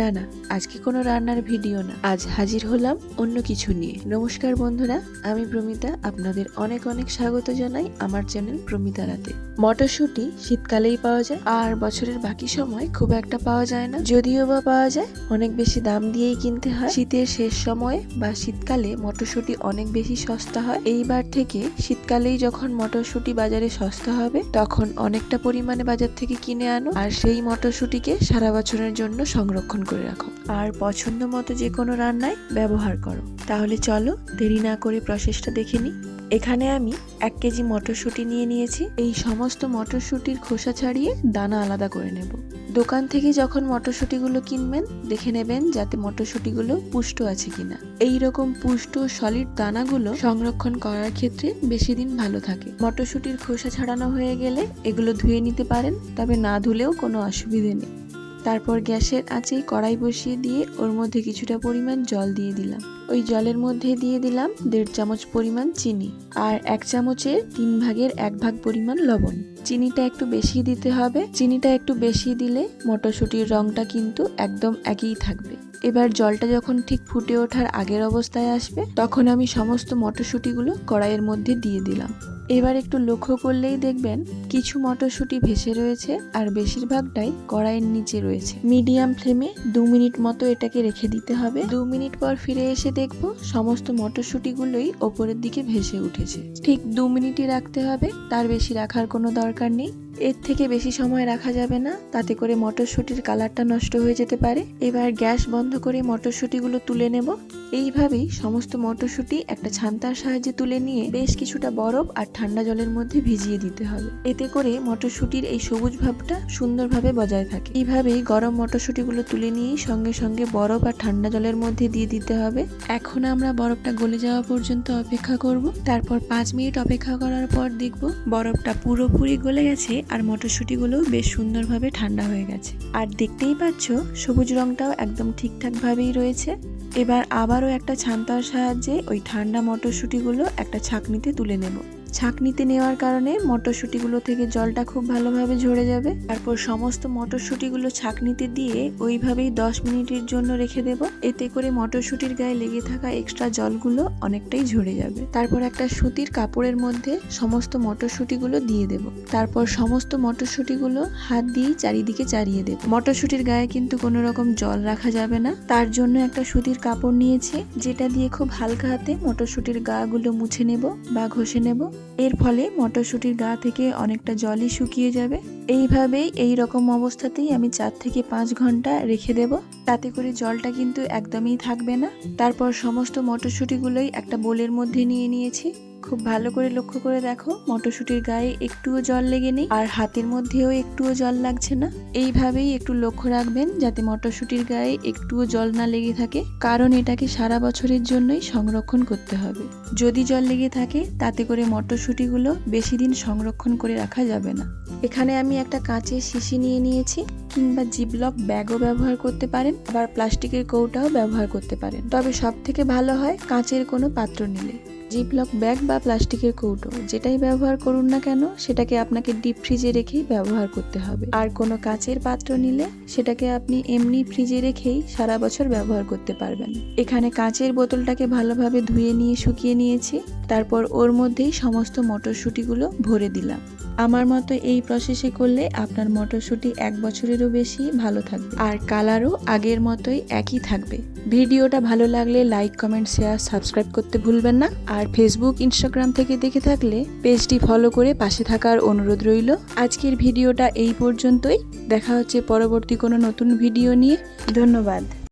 না না, আজকে কোনো রান্নার ভিডিও না। আজ হাজির হলাম অন্য কিছু নিয়ে। নমস্কার বন্ধুরা, আমি প্রমিতা, আপনাদের অনেক অনেক স্বাগত জানাই আমার চ্যানেল প্রমিতা রাতে। মটরশুঁটি শীতকালেই পাওয়া যায়, আর বছরের বাকি সময় খুব একটা পাওয়া যায় না। যদিও বা পাওয়া যায়, অনেক বেশি দাম দিয়েই কিনতে হয়। শীতের শেষ সময়ে বা শীতকালে মটরশুঁটি অনেক বেশি সস্তা হয়। এইবার থেকে শীতকালেই যখন মটরশুঁটি বাজারে সস্তা হবে, তখন অনেকটা পরিমাণে বাজার থেকে কিনে আনো, আর সেই মটরশুঁটিকে সারা বছরের জন্য সংরক্ষণ করে রাখো। আর পছন্দ মতো যে কোনো রান্নায় ব্যবহার করো। তাহলে চলো দেরি না করে প্রসেসটা দেখে নিই। এখানে আমি এক কেজি মটরশুঁটি নিয়ে নিয়েছি। এই সমস্ত মটরশুঁটির খোসা ছাড়িয়ে দানা আলাদা করে নেব। দোকান থেকে যখন মটরশুঁটিগুলো কিনবেন, দেখে নেবেন যাতে মটরশুঁটিগুলো পুষ্ট আছে কিনা। এই রকম পুষ্ট সলিড দানাগুলো সংরক্ষণ করার ক্ষেত্রে বেশি দিন ভালো থাকে। মটরশুঁটির খোসা ছাড়ানো হয়ে গেলে এগুলো ধুয়ে নিতে পারেন, তবে না ধুলেও কোনো অসুবিধে নেই। তারপর গ্যাসের আঁচে কড়াই বসিয়ে দিয়ে ওর মধ্যে কিছুটা পরিমাণ জল দিয়ে দিলাম। ওই জলের মধ্যে দিয়ে দিলাম দেড় চামচ পরিমাণ চিনি আর এক চামচের তিন ভাগের এক ভাগ পরিমাণ লবণ। চিনিটা একটু বেশি দিতে হবে। চিনিটা একটু বেশি দিলে মটরশুঁটির রংটা কিন্তু একদম একই থাকবে। এবার জলটা যখন ঠিক ফুটে ওঠার আগের অবস্থায় আসবে, তখন আমি সমস্ত মটরশুঁটিগুলো কড়াইয়ের মধ্যে দিয়ে দিলাম। এবার একটু লক্ষ্য করলেই দেখবেন কিছু মটরশুঁটি ভেসে রয়েছে আর বেশিরভাগটাই কড়াইয়ের নিচে রয়েছে। মিডিয়াম ফ্লেমে দু মিনিট মতো এটাকে রেখে দিতে হবে। দু মিনিট পর ফিরে এসে দেখব সমস্ত মটরশুঁটিগুলোই ওপরের দিকে ভেসে উঠেছে। ঠিক দু মিনিটই রাখতে হবে, তার বেশি রাখার কোনো দরকার নেই। এর থেকে বেশি সময় রাখা যাবে না, তাতে করে মটরশুঁটির কালারটা নষ্ট হয়ে যেতে পারে। এবার গ্যাস বন্ধ করে মটরশুঁটিগুলো তুলে নেব। এইভাবেই সমস্ত মটরশুঁটি একটা ছান্তার সাহায্যে তুলে নিয়ে বেশ কিছুটা বরফ আর ঠান্ডা জলের মধ্যে ভিজিয়ে দিতে হবে। এতে করে মটরশুঁটির এই সবুজ ভাবটা সুন্দরভাবে বজায় থাকে। এইভাবেই গরম মটরশুঁটিগুলো তুলে নিয়েই সঙ্গে সঙ্গে বরফ আর ঠান্ডা জলের মধ্যে দিয়ে দিতে হবে। এখন আমরা বরফটা গলে যাওয়া পর্যন্ত অপেক্ষা করব। তারপর পাঁচ মিনিট অপেক্ষা করার পর দেখব বরফটা পুরোপুরি গলে গেছে আর মটরশুঁটিগুলো বেশ সুন্দরভাবে ঠান্ডা হয়ে গেছে। আর দেখতেই পাচ্ছ, সবুজ রংটাও একদম ঠিকঠাকভাবেই রয়েছে। এবার আবারও একটা ছান্তার সাহায্যে ওই ঠান্ডা মটরশুঁটিগুলো একটা ছাঁকনিতে তুলে নেব। ছাঁকনিতে নেওয়ার কারণে মটরশুঁটিগুলো থেকে জলটা খুব ভালোভাবে ঝরে যাবে। তারপর সমস্ত মটরশুঁটিগুলো ছাঁকনিতে দিয়ে ওইভাবেই দশ মিনিটের জন্য রেখে দেব। এতে করে মটরশুঁটির গায়ে লেগে থাকা এক্সট্রা জলগুলো অনেকটাই ঝরে যাবে। তারপর একটা সুতির কাপড়ের মধ্যে সমস্ত মটরশুঁটিগুলো দিয়ে দেব। তারপর সমস্ত মটরশুঁটিগুলো হাত দিয়ে চারিদিকে চারিয়ে দেব। মটরশুঁটির গায়ে কিন্তু কোনো রকম জল রাখা যাবে না। তার জন্য একটা সুতির কাপড় নিয়েছি, যেটা দিয়ে খুব হালকা হাতে মটরশুঁটির গাগুলো মুছে নেব বা ঘষে নেব। এর ফলে মটরশুঁটির গা থেকে অনেকটা জলই শুকিয়ে যাবে। এইভাবেই এই রকম অবস্থাতেই আমি চার থেকে পাঁচ ঘণ্টা রেখে দেব। তাতে করে জলটা কিন্তু একদমই থাকবে না। তারপর সমস্ত মটরশুঁটিগুলোই একটা বোলের মধ্যে নিয়ে নিয়েছি। খুব ভালো করে লক্ষ্য করে দেখো, মটরশুঁটির গায়ে একটুও জল লেগে নেই আর হাতের মধ্যেও একটুও জল লাগছে না। এইভাবেই একটু লক্ষ্য রাখবেন যাতে মটরশুঁটির গায়ে একটুও জল না লেগে থাকে, কারণ এটাকে সারা বছরের জন্যই সংরক্ষণ করতে হবে। যদি জল লেগে থাকে, তাতে করে মটরশুঁটিগুলো বেশি দিন সংরক্ষণ করে রাখা যাবে না। এখানে আমি একটা কাঁচের শিশি নিয়ে নিয়েছি। কিংবা জিপলক ব্যাগও ব্যবহার করতে পারেন, আবার প্লাস্টিকের কৌটাও ব্যবহার করতে পারেন। তবে সব থেকে ভালো হয় কাঁচের কোনো পাত্র নিলে। জিপলক ব্যাগ বা প্লাস্টিকের কৌটো, যেটাই ব্যবহার করুন না কেন, সেটাকে আপনাকে ডিপ ফ্রিজে রেখেই ব্যবহার করতে হবে। আর কোনো কাঁচের পাত্র নিলে, সেটাকে আপনি এমনি ফ্রিজে রেখেই সারা বছর ব্যবহার করতে পারবেন। এখানে কাঁচের বোতলটাকে ভালোভাবে ধুয়ে নিয়ে শুকিয়ে নিয়েছি। তারপর ওর মধ্যেই সমস্ত মটরশুঁটিগুলো ভরে দিলাম। আমার মতো এই প্রসেসে করলে আপনার মটরশুঁটি এক বছরেরও বেশি ভালো থাকবে। আর কালারও আগের মতোই একই থাকবে। ভিডিওটা ভালো লাগলে লাইক কমেন্ট শেয়ার সাবস্ক্রাইব করতে ভুলবেন না। আর ফেসবুক ইনস্টাগ্রাম থেকে দেখে থাকলে পেজটি ফলো করে পাশে থাকার অনুরোধ রইল। আজকের ভিডিওটা এই পর্যন্তই। দেখা হচ্ছে পরবর্তী কোনো নতুন ভিডিও নিয়ে। ধন্যবাদ।